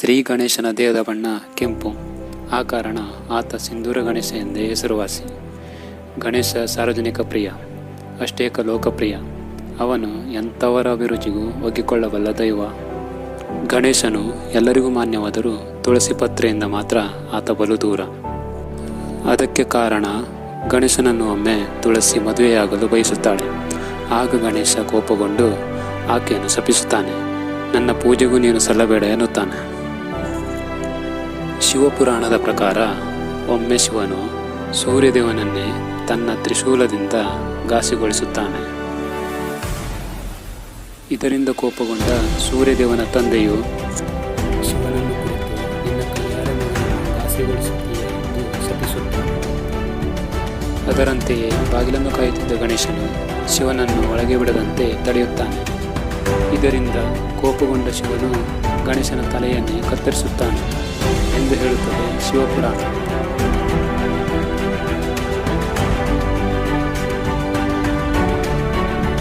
ಶ್ರೀ ಗಣೇಶನ ದೇಹದ ಬಣ್ಣ ಕೆಂಪು. ಆ ಕಾರಣ ಆತ ಸಿಂಧೂರ ಗಣೇಶ ಎಂದೇ ಹೆಸರುವಾಸಿ. ಗಣೇಶ ಸಾರ್ವಜನಿಕ ಪ್ರಿಯ, ಅಷ್ಟೇಕ ಲೋಕಪ್ರಿಯ. ಅವನು ಎಂಥವರ ಅಭಿರುಚಿಗೂ ಒಗ್ಗಿಕೊಳ್ಳಬಲ್ಲ ದೈವ. ಗಣೇಶನು ಎಲ್ಲರಿಗೂ ಮಾನ್ಯವಾದರೂ ತುಳಸಿ ಪತ್ರೆಯಿಂದ ಮಾತ್ರ ಆತ ಬಲು ದೂರ. ಅದಕ್ಕೆ ಕಾರಣ ಗಣೇಶನನ್ನು ಒಮ್ಮೆ ತುಳಸಿ ಮದುವೆಯಾಗಲು ಬಯಸುತ್ತಾಳೆ. ಆಗ ಗಣೇಶ ಕೋಪಗೊಂಡು ಆಕೆಯನ್ನು ಶಪಿಸುತ್ತಾನೆ. ನನ್ನ ಪೂಜೆಗೂ ನೀನು ಸಲ್ಲಬೇಡ ಎನ್ನುತ್ತಾನೆ. ಶಿವಪುರಾಣದ ಪ್ರಕಾರ ಒಮ್ಮೆ ಶಿವನು ಸೂರ್ಯದೇವನನ್ನೇ ತನ್ನ ತ್ರಿಶೂಲದಿಂದ ಘಾಸಿಗೊಳಿಸುತ್ತಾನೆ. ಇದರಿಂದ ಕೋಪಗೊಂಡ ಸೂರ್ಯದೇವನ ತಂದೆಯು, ಶಿವನನ್ನು ಕುರಿತು ನಿನ್ನ ಎಂದು ಅದರಂತೆಯೇ ಬಾಗಿಲನ್ನು ಕಾಯುತ್ತಿದ್ದ ಗಣೇಶನು ಶಿವನನ್ನು ಒಳಗೆ ಬಿಡದಂತೆ ತಡೆಯುತ್ತಾನೆ. ಇದರಿಂದ ಕೋಪಗೊಂಡ ಶಿವನು ಗಣೇಶನ ತಲೆಯನ್ನೇ ಕತ್ತರಿಸುತ್ತಾನೆ. で振るとね、塩プラン。